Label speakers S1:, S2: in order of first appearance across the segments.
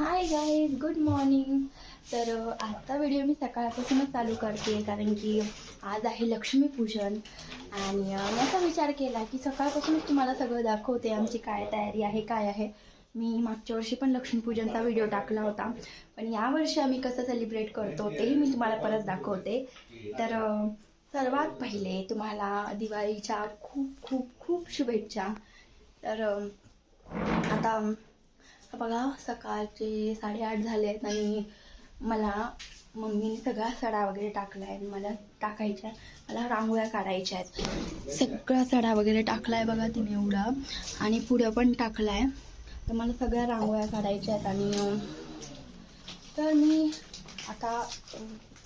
S1: Hi guys good morning तर आजचा video मी सकाळपासूनच चालू करते कारण की आज आहे लक्ष्मीपूजन आणि मी असा विचार केला की सकाळपासूनच तुम्हाला सगळं दाखवते आमची काय तयारी आहे काय आहे. मी मागच्या वर्षी पण लक्ष्मीपूजनचा व्हिडिओ टाकला होता. पण यावर्षी आम्ही कसं सेलिब्रेट करतो तेही मी तुम्हाला परत दाखवते. तर सर्वात पहिले तुम्हाला दिवाळीच्या खूप खूप खूप शुभेच्छा. तर आता बघा सकाळचे साडेआठ झाले आहेत आणि मला मम्मीने सगळा सडा वगैरे टाकला आहे. मला टाकायच्या आहे. मला रांगोळ्या काढायच्या आहेत. सगळा सडा वगैरे टाकला आहे बघा तिने एवढा. आणि पुढं पण टाकला आहे तर मला सगळ्या रांगोळ्या काढायच्या आहेत आणि तर मी आता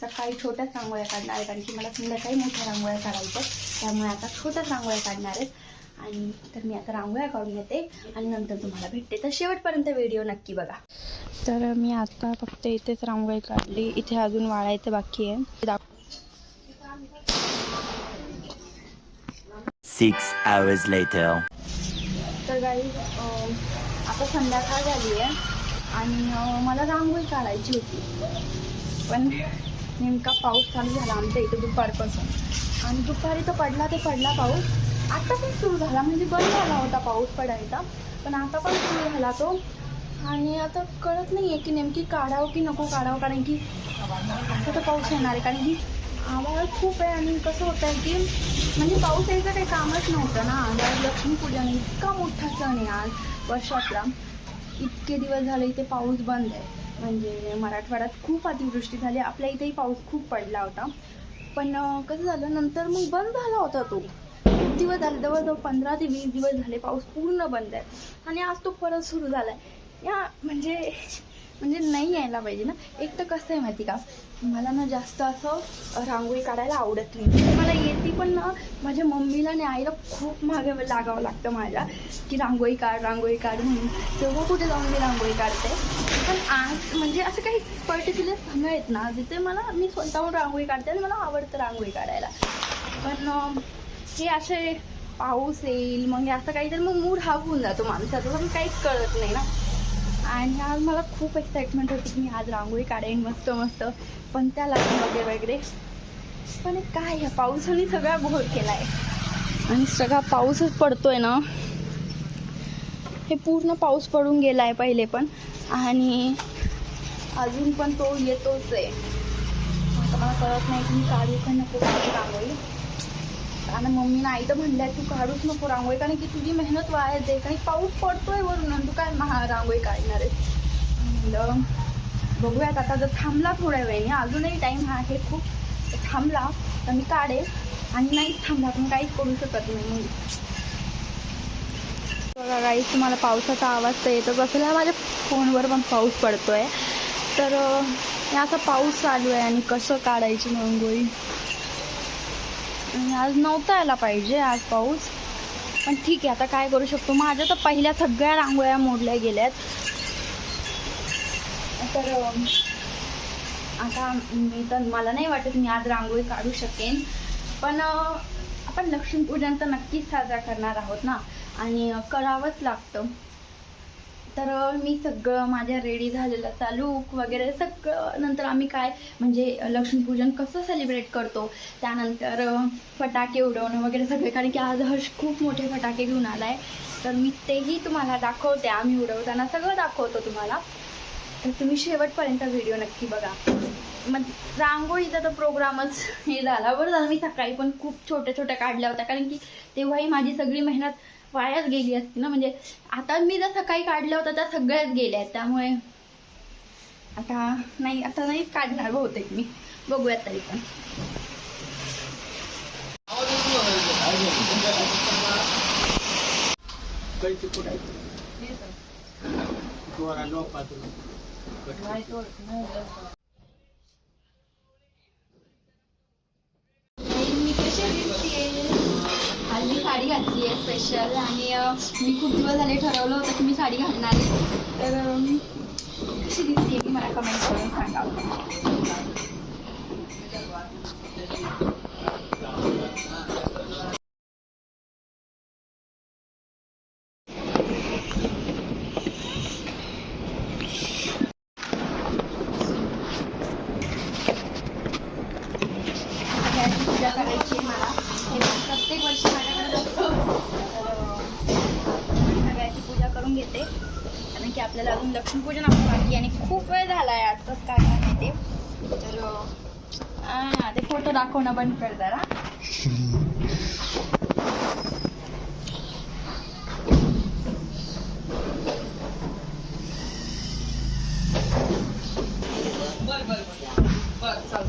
S1: सकाळी छोट्याच रांगोळ्या काढणार आहे. कारण की मला संध्याकाळी मोठ्या रांगोळ्या काढायच्या आहेत. त्यामुळे आता छोट्याच रांगोळ्या काढणार आहेत. आणि तर मी आता रांगोळ्या काढून येते आणि नंतर तुम्हाला भेटते. तर शेवटपर्यंत व्हिडिओ नक्की बघा. तर मी आता फक्त इथेच रांगोळी काढली. इथे अजून वाळायचं बाकी आहे.
S2: Six hours later.
S1: तर गाई आता संध्याकाळ झाली आहे आणि मला रांगोळी काढायची होती. पण नेमका पाऊस चालू झाला आमच्या इथे दुपारपासून. आणि दुपारी तर पडला ते पडला पाऊस. आता पण सुरू झाला. म्हणजे बंद झाला होता पाऊस पडायचा. पण आता पण सुरू झाला तो. आणि आता कळत नाही आहे की नेमकी काढावं की नको काढावं. कारण की आता तर पाऊस येणार आहे. कारण की आवाज खूप आहे आणि कसं होतं आहे की म्हणजे पाऊस यायचं काही कामच नव्हतं ना. आज लक्ष्मीपूजन इतका मोठा सण आहे आज वर्षातला. इतके दिवस झाले इथे पाऊस बंद आहे. म्हणजे मराठवाड्यात खूप अतिवृष्टी झाली. आपल्या इथेही पाऊस खूप पडला होता. पण कसं झालं? नंतर मग बंद झाला होता तो. खूप दिवस झाले जवळजवळ पंधरा ते वीस दिवस झाले पाऊस पूर्ण बंद आहे. आणि आज तो परत सुरू झाला आहे या म्हणजे म्हणजे नाही यायला पाहिजे ना. एक तर कसं आहे माहिती का? मला ना जास्त असं रांगोळी काढायला आवडत नाही. मला येते पण ना माझ्या मम्मीला आणि आईला खूप मागे लागावं लागतं माझ्या की रांगोळी काढ रांगोळी काढ म्हणून. तेव्हा कुठे जाऊन मी रांगोळी काढते? पण आज म्हणजे असं काही पर्टिक्युलर समय आहेत ना जिथे मला मी स्वतःहून रांगोळी काढते आणि मला आवडतं रांगोळी काढायला. पण की असे पाऊस येईल मग हे असं काहीतरी मग मूड हा होऊन जातो माणसाचा. पण काहीच कळत नाही ना. आणि आज मला खूप एक्साइटमेंट होती की मी आज रांगोळी काढेन मस्त मस्त. पण त्या लागून वगैरे वगैरे. पण काय ह्या पावसाने सगळा घोर आहे आणि सगळा पाऊसच पडतोय ना. हे पूर्ण पाऊस पडून गेला आहे पहिले पण. आणि अजून पण तो येतोच आहे. आता मला कळत नाही की मी काढू का नको रांगोळी. आणि मम्मीनं आई तर म्हणल्या तू काढूच नको रांगोळी कारण की तुझी मेहनत वाया जाईल कारण पाऊस पडतोय वरून आणि तू काय महा रांगोळी काढणार आहे बघूयात आता जर थांबला थोड्या वेळाने अजूनही टाईम हा आहे खूप थांबला तर मी काढेल आणि नाही थांबला पण काहीच करू शकत नाही. मग बघा काही तुम्हाला पावसाचा आवाज तर येतच असेल माझ्या फोनवर पण पाऊस पडतोय. तर हे असा पाऊस चालू आहे आणि कसं काढायची रांगोळी आज नव्हता यायला पाहिजे आज पाऊस. पण ठीक आहे आता काय करू शकतो? माझ्या तर पहिल्या सगळ्या रांगोळ्या मोडल्या गेल्यात. तर आता मी तर मला नाही वाटत मी आज रांगोळी काढू शकेन. पण आपण लक्ष्मीपूजन तर नक्कीच साजरा करणार आहोत ना? आणि करावंच लागतं. तर मी सगळं माझ्या रेडी झालेलं लूक वगैरे सगळं नंतर आम्ही काय म्हणजे लक्ष्मीपूजन कसं सेलिब्रेट करतो त्यानंतर फटाके उडवणं वगैरे सगळे. कारण की आज हर्ष खूप मोठे फटाके घेऊन आला आहे तर मी तेही तुम्हाला दाखवते. आम्ही उडवताना सगळं दाखवतो तुम्हाला. तर तुम्ही शेवटपर्यंत व्हिडिओ नक्की बघा. मग रांगोळीचा तर प्रोग्रामच हे झाला बरं झालं मी सकाळी पण खूप छोट्या छोट्या काढल्या होत्या. कारण की तेव्हाही माझी सगळी मेहनत वायाच गेली असती ना. म्हणजे आता मी ज्या सकाळी काढल्या होत्या त्या सगळ्याच गेल्या आहेत. त्यामुळे आता नाही आता नाही काढणार बहुतेक मी. बघूयात तरी पण. मी कशी दिसते साडी घातली आहे स्पेशल आणि मी खूप दिवस झाले ठरवलं होतं की मी साडी घालणार आहे. तर कशी दिसते मी मला कमेंट करून सांगा लक्ष्मीपूजन आपण बाकी आणि खूप वेळ झाला आहे आजच काय काय माहिती? तर हा ते फोटो दाखवणं बंद कर जरा. बर बर चल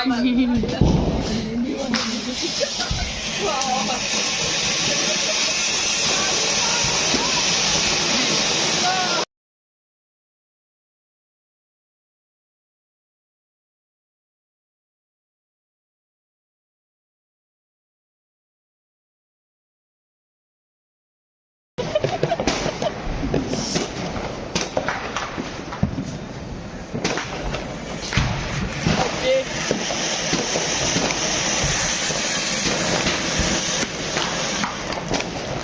S2: लागलं.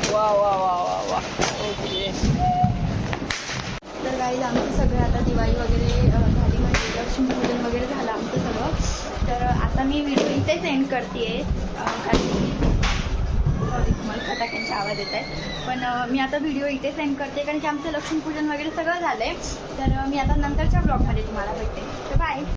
S2: वा वा
S1: वा वा वा. ओके. तर काही आमचं सगळं आता दिवाळी वगैरे झाली म्हणजे लक्ष्मीपूजन वगैरे झालं आमचं सगळं. तर आता मी व्हिडिओ इथे सेंड करते कारण सॉरी तुम्हाला फटाक्यांचे आवाज येत आहे पण मी आता व्हिडिओ इथे सेंड करते कारण की आमचं लक्ष्मीपूजन वगैरे सगळं झालं आहे तर मी आता नंतरच्या ब्लॉगमध्ये तुम्हाला भेटते. तर बाय